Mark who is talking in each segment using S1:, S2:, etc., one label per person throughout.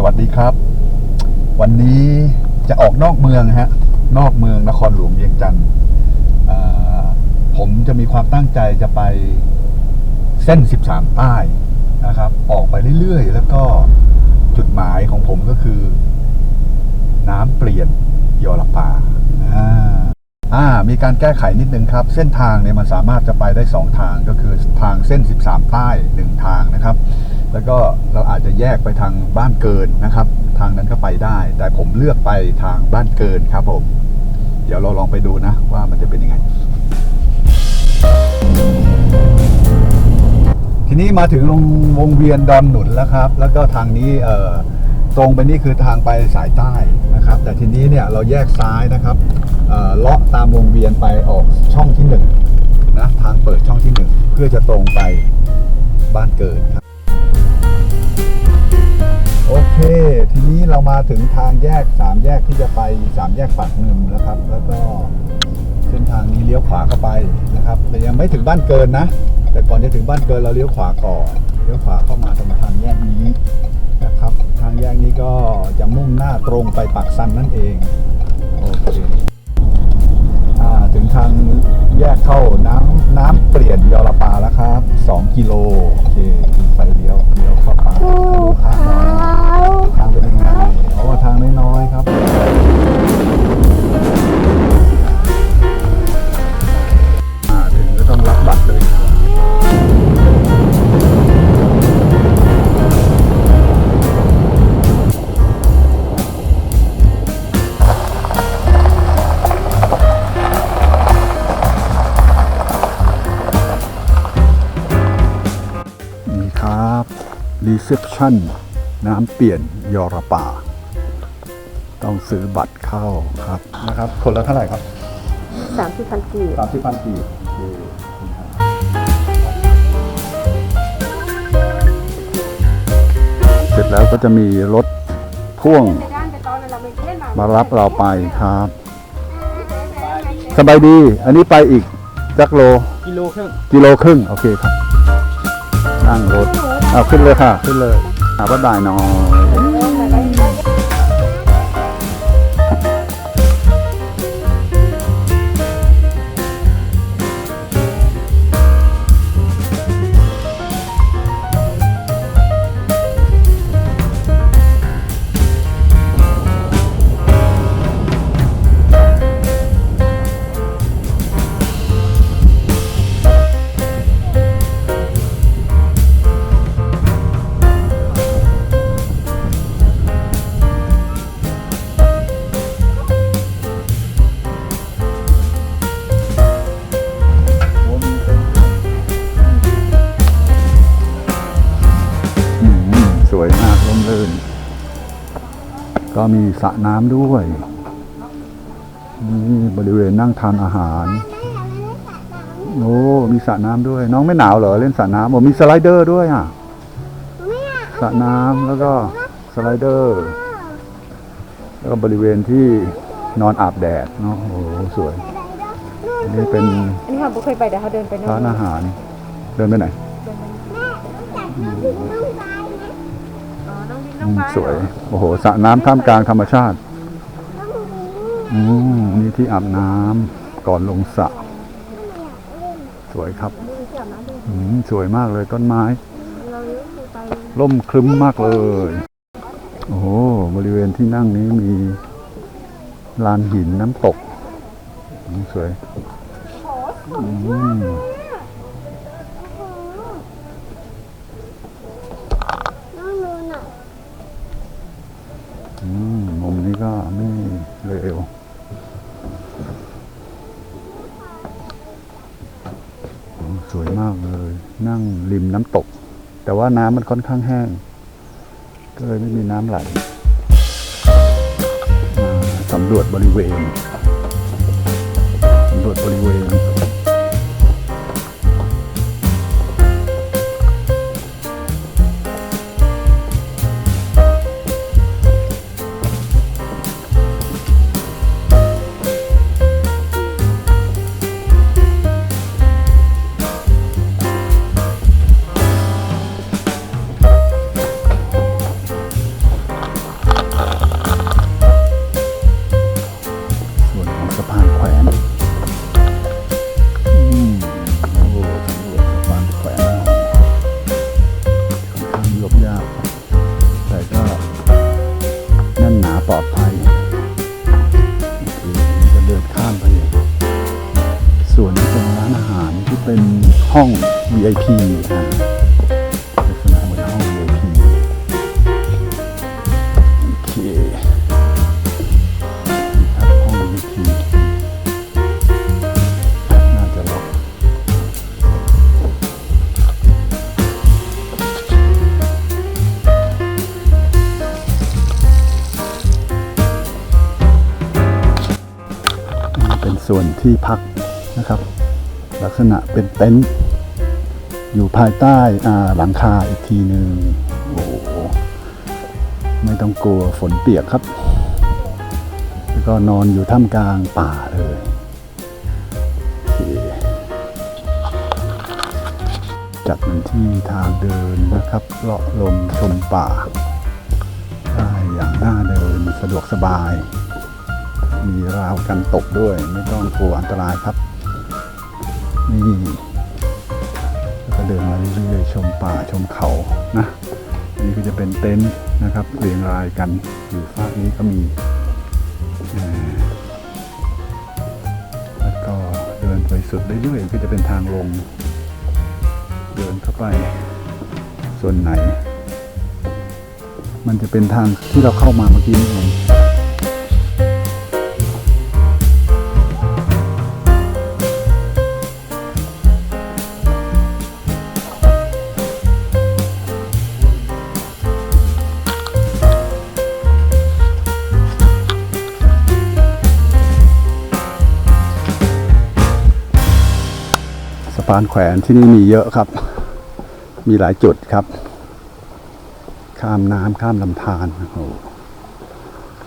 S1: สวัสดีครับ วันนี้จะออกนอกเมืองฮะ นอกเมืองนครหลวงเวียงจันทร์ผมจะมีความตั้งใจจะไปเส้น 13 ใต้นะครับ ออกไปเรื่อยๆ แล้วก็จุดหมายของผมก็คือ น้ำเปลี่ยนยอรปาอ่าอ่ามีการแก้ไขนิดนึงครับ เส้นทางเนี่ยมันสามารถจะไปได้ 2 ทางก็คือทางเส้น 13 ใต้ 1 ทางนะครับ แล้วก็เราอาจจะแยกไปทางบ้านเกินนะครับ ทางนั้นก็ไปได้ แต่ผมเลือกไปทางบ้านเกินครับผม เดี๋ยวเราลองไปดูนะว่ามันจะเป็นยังไง ทีนี้มาถึงวงวงเวียนดอนหนุนแล้วครับ แล้วก็ทางนี้เอ่อตรงไปนี่คือทางไปสายใต้นะครับ แต่ทีนี้เนี่ยเราแยกซ้ายนะครับเเลาะตามวงเวียนไปออกช่องที่หนึ่งนะทางเปิดช่องที่หนึ่งเพื่อจะตรงไปบ้านเกิดครับ โอเค ทีนี้เรามาถึงทางแยกสามแยกที่จะไปสามแยกปากเงิมนะครับ แล้วก็เส้นทางนี้เลี้ยวขวาเข้าไปนะครับ แต่ยังไม่ถึงบ้านเกินนะ แต่ก่อนจะถึงบ้านเกินเราเลี้ยวขวาก่อนเลี้ยวขวาเข้ามาตรงทางแยกนี้นะครับ ทางแยกนี้ก็จะมุ่งหน้าตรงไปปากซันนั่นเองโอเคอ่าถึงทางแยกเข้าน้ำน้ำเปลี่ยนยอรปาแล้วครับ 2 กิโลโอเคไฟเลี้ยวเลี้ยวเข้า ภูเขางหน่อยทางเป็นยังไงอ๋อทางน้อ reception น้ำเปลี่ยนยอรป่า ต้องซื้อบัตรเข้าครับนะครับ คนละเท่าไหร่ครับ
S2: สามสิบพันกีบ
S1: สามสิบพันกีบเสร็จแล้วก็จะมีรถพ่วงมารับเราไปครับ สบายดี อันนี้ไปอีกจักโล
S3: กิโลครึ่ง
S1: กิโลครึ่ง โอเคครับ นั่งรถ เอาขึ้นเลยค่ะ ขึ้นเลย อาว่าบ่ายน้อน ก็มีสระน้ำด้วย นี่บริเวณนั่งทานอาหาร โอ้ มีสระน้ำด้วย น้องไม่หนาวเหรอเล่นสระน้ำโอ้มีสไลเดอร์ด้วยอะสระน้ำแล้วก็สไลเดอร์ แล้วก็บริเวณที่นอนอาบแดดเนาะโอ้โหสวยอันนี้เป็น
S2: อันนี้ค่ะบุ๊คเคยไปแต่เขาเดินไปโน่น
S1: ร้านอาหาร เดินไปไหน
S2: อ๋อน้องวิ่ง
S1: อื
S2: น้อง
S1: ม
S2: ไป
S1: สวย โอ้โหสระน้ำท่ามกลางธรรมชาติ อืมนี่ที่อาบน้ำก่อนลงสระสวยครับ อืมสวยมากเลยต้นไม้ ร่มครึ้มมากเลย โอ้โหบริเวณที่นั่งนี้มีลานหินน้ำตกอืมสวย อืม อืมมุมนี้ก็ไม่เร็วโอ้สวยมากเลย นั่งริมน้ำตก แต่ว่าน้ำมันค่อนข้างแห้ง ก็เลยไม่มีน้ำไหลมาสำรวจบริเวณ ห้อง VIP อ่าลักษณะเหมือนห้อง VIP โอเคนี่ครับห้อง VIP น่าจะล็อกนี่เป็นส่วนที่พักนะครับ ลักษณะเป็นเต็นท์ อยู่ภายใต้หลังคาอีกทีหนึ่งโอ้โหไม่ต้องกลัวฝนเปียกครับ แล้วก็นอนอยู่ท่ามกลางป่าเลยจัดเป็นที่ทางเดินนะครับเลาะลมชมป่าได้อย่างน่าเดินสะดวกสบาย มีราวกันตกด้วยไม่ต้องกลัวอันตรายครับ นี่ มป่าชมเขานะนี่ก็จะเป็นเต็นท์นะครับเรียงรายกันอยู่ฝากนี้ก็มีแล้วก็เดินไปสุดเรื่อยๆก็จะเป็นทางลง เดินเข้าไปส่วนไหน มันจะเป็นทางที่เราเข้ามาเมื่อกี้นี่เอง พานแขวนที่นี่มีเยอะครับ มีหลายจุดครับ ข้ามน้ำข้ามลำธารโอ้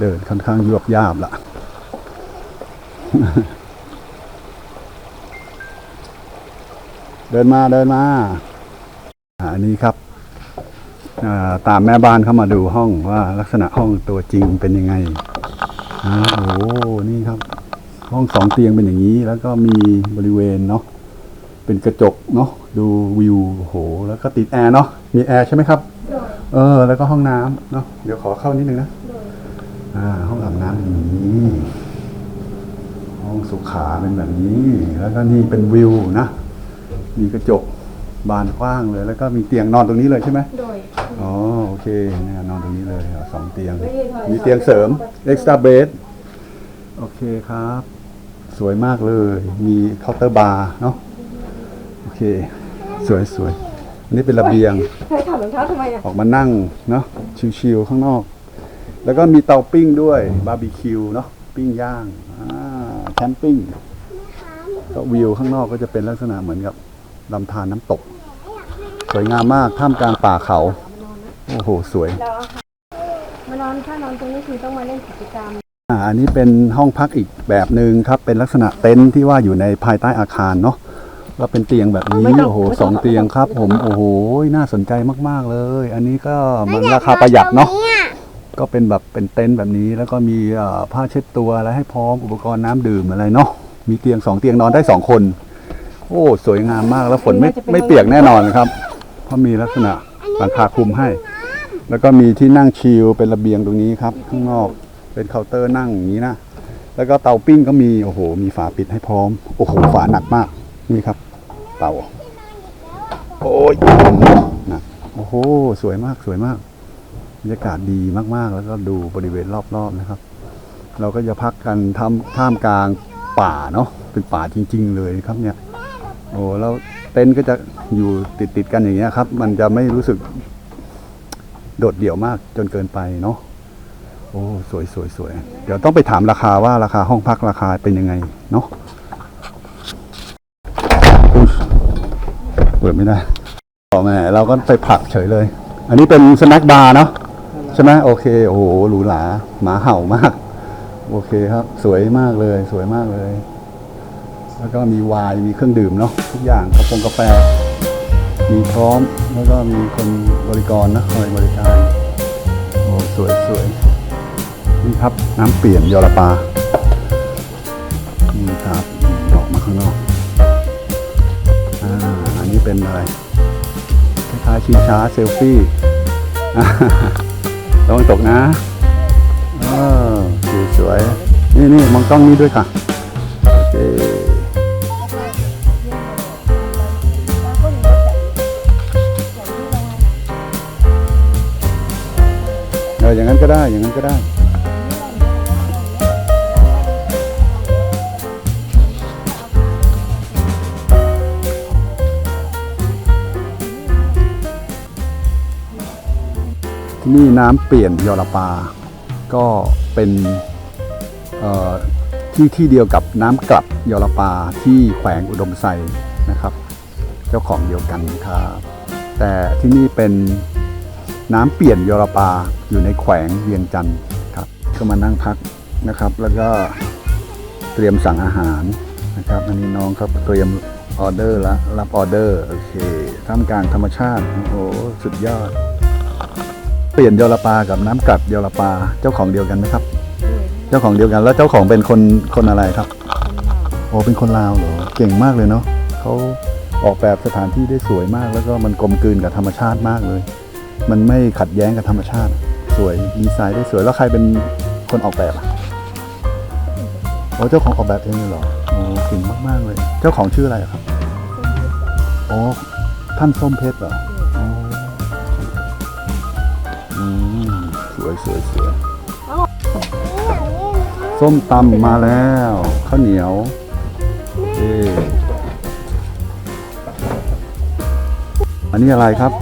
S1: เดินค่อนข้างยวบยาบละเดินมาเดินมาอันนี้ครับาตามแม่บ้านเข้ามาดูห้องว่าลักษณะห้องตัวจริงเป็นยังไงโอ้โหนี่ครับ ห้องสองเตียงเป็นอย่างนี้ แล้วก็มีบริเวณเนาะ เป็นกระจกเนาะดูวิวโอ้โห แล้วก็ติดแอร์เนาะมีแอร์ใช่ไหมครับ เออ แล้วก็ห้องน้ำเนาะเดี๋ยวขอเข้านิดนึงนะอ่าห้องอาบน้ำอย่างนี้ห้องสุขาเป็นแบบนี้ แล้วก็นี่เป็นวิวนะ มีกระจกบานกว้างเลย แล้วก็มีเตียงนอนตรงนี้เลยใช่ไหม
S2: โดย
S1: อ๋อโอเคเนี่ยนอนตรงนี้เลยเอาสองเตียง
S2: ไม่ได้ถอย
S1: มีเตียงเสริม extra bed โอเคครับ สวยมากเลย มีเคาน์เตอร์บาร์เนาะโอเค สวยสวยอันนี้เป็นระเบียง
S2: เคยถอดรองเท้าทำไมอะ
S1: ออกมานั่งเนาะชิวๆข้างนอก แล้วก็มีเตาปิ้งด้วยบาร์บีคิวเนาะปิ้งย่างอ่าแคมปิ้งก็วิวข้างนอกก็จะเป็นลักษณะเหมือนกับลำธารน้ำตก สวยงามมากท่ามกลางป่าเขา โอ้โห สวย
S2: เราเอาค่ะมานอนถ้านอนตรงนี้คือต้องมาเล่นกิจกรรม
S1: อ่าอันนี้เป็นห้องพักอีกแบบหนึ่งครับ เป็นลักษณะเต็นท์ที่ว่าอยู่ในภายใต้อาคารเนาะ ก็เป็นเตียงแบบนี้
S2: ไม่ต้อง
S1: โอ้โห
S2: ไม่ต้อง
S1: สองเตียงครับ ผม โอ้โห น่าสนใจมาก ๆ เลย อันนี้ก็มันราคาประหยัดเนาะ ก็เป็นแบบเป็นเต็นท์แบบนี้ แล้วก็มีเอ่อผ้าเช็ดตัวอะไรให้พร้อม อุปกรณ์น้ำดื่มอะไรเนาะ มีเตียงสองเตียงนอนได้สองคน โอ้ สวยงามมาก แล้วฝนไม่ไม่เปียกแน่นอนครับ เพราะมีลักษณะหลังคาคลุมให้ แล้วก็มีที่นั่งชิลเป็นระเบียงตรงนี้ครับ ข้างนอก เป็นเคาน์เตอร์นั่งอย่างนี้นะ แล้วก็เตาปิ้งก็มี โอ้โห มีฝาปิดให้พร้อม โอ้โห ฝาหนักมาก นี่ครับ เตาโอ้ยหนักโอ้โห สวยมากสวยมากบรรยากาศดีมากๆ แล้วก็ดูบริเวณรอบๆนะครับ เราก็จะพักกันทำท่ามกลางป่าเนาะเป็นป่าจริง ๆ เลยครับเนี่ย โอ้แล้วเต็นท์ก็จะอยู่ติดๆกันอย่างเงี้ยครับ มันจะไม่รู้สึกโดดเดี่ยวมากจนเกินไปเนาะโอ้สวยสวยสวยเดี๋ยวต้องไปถามราคาว่าราคาห้องพักราคาเป็นยังไงเนาะอุ๊ย เปิดไม่ได้ต่อแม่เราก็ไปผักเฉยเลย อันนี้เป็นสแน็คบาร์เนาะใช่ไหมโอเค โอ้โหหรูหราหมาเห่ามาก โอเคครับ สวยมากเลย สวยมากเลย แล้วก็มีไวน์มีเครื่องดื่มเนาะทุกอย่างกาแฟกาแฟ มีพร้อมแล้วก็มีคนบริกรนะคอยบริการโอ้สวยสวยนี่ครับน้ำเปลี่ยนยอรปานี่ครับออกมาข้างนอก เป็นอะไรคล้ายชิงช้าเซลฟี่ระวังตกนะเออสวยๆนี่นี่มองกล้องนี้ด้วยค่ะ โอเคเอออย่างนั้นก็ได้อย่างนั้นก็ได้ นี่น้ำเปลี่ยนยอระปา ก็เป็นที่ที่เดียวกับน้ำกลับยอระปาที่แขวงอุดมไซนะครับ เจ้าของเดียวกันครับแต่ที่นี่เป็นน้ำเปลี่ยนยอระปาอยู่ในแขวงเวียงจันทร์ครับก็มานั่งพักนะครับ แล้วก็เตรียมสั่งอาหารนะครับอันนี้น้องครับเตรียมออเดอร์แล้วรับออเดอร์โอเคท่ามกลางธรรมชาติโอ้โหสุดยอด เปลี่ยนยอรปากับน้ำกัดยอรปาเจ้าของเดียวกันไหมครับ เจ้าของเดียวกันแล้วเจ้าของเป็นคนคนอะไรครับโอ้เป็นคนลาวเหรอเก่งมากเลยเนาะเขาออกแบบสถานที่ได้สวยมาก แล้วก็มันกลมกลืนกับธรรมชาติมากเลย มันไม่ขัดแย้งกับธรรมชาติ สวยดีไซน์ได้สวยแล้วใครเป็นคนออกแบบอะโอ้เจ้าของออกแบบเองเลยเหรอโอ้เก่งมากๆเลย เจ้าของชื่ออะไรครับโอ้ท่านส้มเพชรเหรอ วยสวยสวยส้มตำมาแล้วข้าวเหนียวเออันนี้อะไรครับ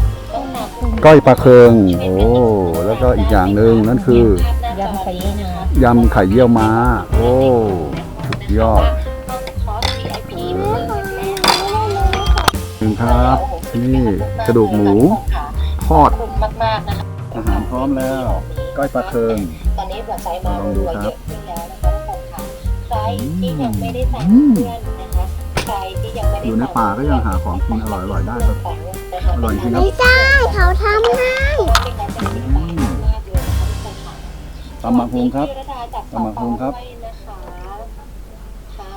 S1: ก้อยปลาเคืองโอ้แล้วก็อีกอย่างหนึ่งนั่นคือยำ
S3: ไข่
S1: เยี่ยวม้า โอ้สุดยอดหนึ่งครับ นี่กระดูกหมูทอดอาหารพร้อมแล้ว ก้อยปลาเคือง
S3: ตอนนี้หัวใจมารัวๆเยอะขึ้นแล้วนะคะทุกคนค่ะใครที่ยังไม่ได้สั่งเพื่อนนะคะใครที่ยังไม่ได้
S1: อยู่ในป่าก็ยังหาของกินอร่อยๆได้ครับอร่อยจริงครับ
S2: ไม่ได้เขาทำให้
S1: ตำบักหุ่งครับตำบักหุ่งครับ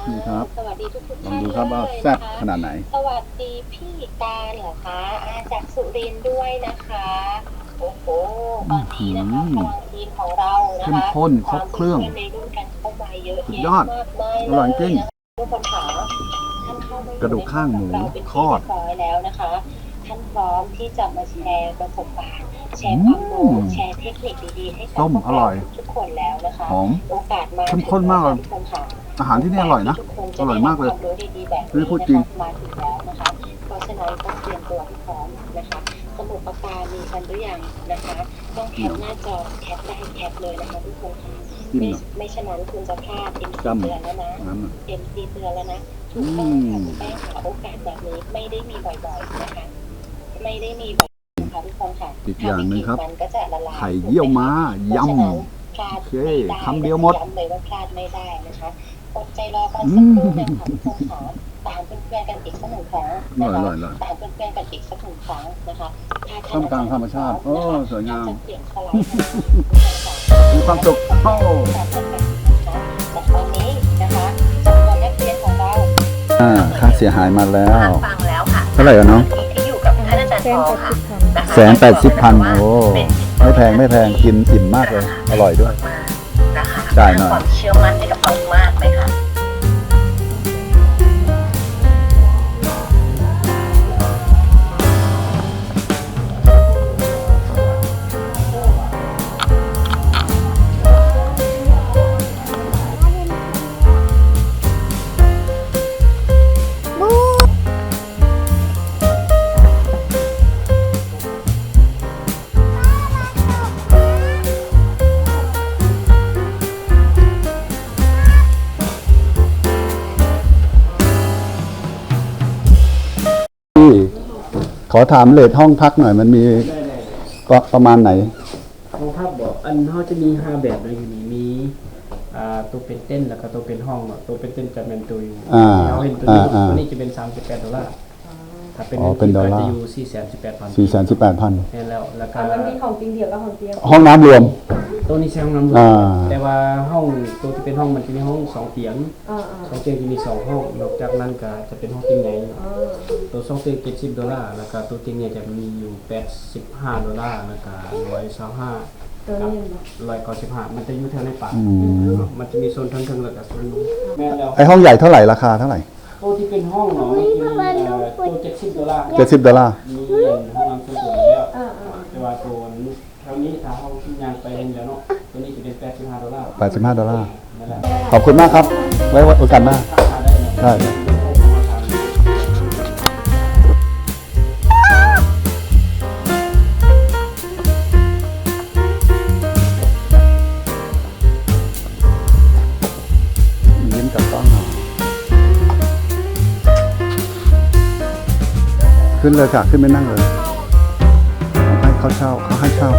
S1: นี่ครับ
S3: สวัสดีทุกๆ
S1: ลอง
S3: ท่าน
S1: ดูครับว่า
S3: เลย
S1: แซ่บ
S3: นะคะ
S1: ขนาดไหน
S3: สวัสดีพี่การเหรอคะอาจากสุรินทร์ด้วยนะคะ โอ้โหตอนนี้นะคะ
S1: อื้อหือ
S3: ทางทีมของเรานะคะ
S1: เข้มข้นครบเครื่อง
S3: ตามพื่นๆในรุ่นกันเข้ามาเยอะ
S1: สุด
S3: แยะ
S1: ยอด
S3: มากมาย
S1: อร่อยจริง
S3: เลยนะคะทุกคนค่ะท่านเข้ามาอยู่
S1: กระดูกข้างหมู
S3: ในเป็น
S1: ทอด
S3: ที่เรียบร้อยแล้วนะคะท่านพร้อมที่จะมาแชร์ประสบการณ์แชร์ความรู้
S1: อืม
S3: แชร์เทคนิคดีๆให้กับ
S1: ส้ม
S3: พวก
S1: อร่อย
S3: ทุกคนแล้วนะคะ
S1: หอม
S3: โอกาสมา
S1: เข้มข้นมากเลย
S3: ทุกคนค่ะ
S1: อาหารที่นี่อร่อยนะอร่อยมากเลย
S3: ทุคนจะได้รับความรู้ดีๆแบบ
S1: นี่พูดจริง
S3: มาถึงแล้วนะคะเพราะฉะนั้นต้องเตรียมตัวให้พร้อมนะคะ สมุดปากกามีกันหรือยังนะคะต้องแคปหน้าจอแคปได้แคปเลยนะคะทุกคนค่ะ
S1: จิ้ม
S3: ไม่
S1: หน่อย
S3: ไม่ฉะนั้นคุณจะพลาดเอ็มซี
S1: จำ
S3: เตือนแล้วนะ
S1: น้ำน่ะ
S3: เอ็มซีเตือนแล้วนะถูกต้องค่ะคุณแป้งค่ะโอกาสแบบนี้ไม่ได้มีบ่อยๆนะคะไม่ได้มีบ่อยๆนะคะทุกคนค่ะ
S1: อีกอย่างหนึ่งครับ
S3: ทำอีกทีมันก็จะละลาย
S1: ไข่เยี่ยวม้า
S3: เพราะฉะนั้น
S1: ยำ
S3: พลาด
S1: โอเค
S3: ไม่ได้
S1: คำเดียวหมด
S3: ย้ำเลยว่าพลาดไม่ได้นะคะอดใจรอกันสักครู่หนึงค่ะทุกคนค่ะ ตามเพื่อนๆกันอีกสักหนึ่งครั้ง
S1: อ
S3: นะ
S1: ร่อย
S3: คะ
S1: อร่อยอร่อย
S3: ตามเพื่อนๆกันอีกสักหนึ่งครั้งนะคะถ้า
S1: ท่ามกลางธรรมชาติโอ้สวยงาม
S3: จะเปลี่ยนสไลด์ค่ะ
S1: มีความสุขโอ้
S3: แต่ตอนนี้นะคะจำนวนนักเรียนของเรา
S1: อ่าค่าเสียหายมาแล้ว
S3: ฟังแล้วค่ะ
S1: เท่าไหร่อะน้อง
S3: ที่อยู่กับท่านอาจารย์
S2: แฟน
S3: ปอ
S2: กับ
S3: ค่ะ
S2: สิบคำ
S3: นะคะ
S1: แสนแปดสิบพันโอ้ไม่แพงไม่แพงกินอิ่มมากเลย อร่อยด้วย
S3: นะคะ
S1: จ่ายหน่อย
S3: ความเชื่อมั่นให้
S1: ขอถามเลทห้องพักหน่อย มันมีก็ประมาณไหน
S4: ห้องพักบอกอันเขาจะมีห้าแบบเลยอยู่นี่มีอ่าตัวเป็นเต้นแล้วก็ตัวเป็นห้องเนาะตัวเป็นเต้นจะเป็นตัวอยู่
S1: อ่า
S4: เราเห็นตัวนี้
S1: อ่าอ่า
S4: ตัวนี้จะเป็น38ดอลลาร์ถ้าเป็น
S1: อ๋อเป็นดอลลาร์
S4: ก็จะอยู่418,000
S1: สี่แสนสิบแปดพัน
S4: แน่แล้วแล้วก็
S2: มันมีของจริงเดียวกับของเตียง
S1: ห้องน้ำรวม
S4: ตัวนี้ใช้ห้องน้ำรวม
S1: อ่า
S4: แต่ว่าห้องตัวที่เป็นห้องมันจะมีห้องสองเตียง
S2: อ่าอ่า
S4: สองเตียงจะมีสองห้องนอกจากนั้นก็จะเป็นห้องเตียงใหญ่
S2: อ่า
S4: ตัวสองเตียง70ดอลลาร์แล้วก็ตัวเตียงเนี่ยจะมีอยู่85ดอลลาร์แล้วก็125
S2: ตัวนี้เห็นไหม
S4: ร้อยเก้าสิบห้ามันจะอยู่แถวในป่า
S1: อืม
S4: มันจะมีโซนทั้งทั้งแล้วก็โซนนู้นแม่แล้ว
S1: ไอห้องใหญ่เท่าไหร่ราคาเท่าไหร่
S4: ตัวที่เป็นห้องเนาะมันจะมีเอ่อตัวเจ็ดสิบดอลลาร์
S1: เจ็ดสิบดอลลาร์
S4: 85ดอลลาร์
S1: 85 ดอลลาร์ ขอบคุณมากครับ ไว้วันโอกาสหน้า
S4: ได้
S1: ยิ้มกับกล้องหน่อยขึ้นเลยค่ะ ขึ้นไม่นั่งเลย ให้เขาเช่าเขาให้เช่า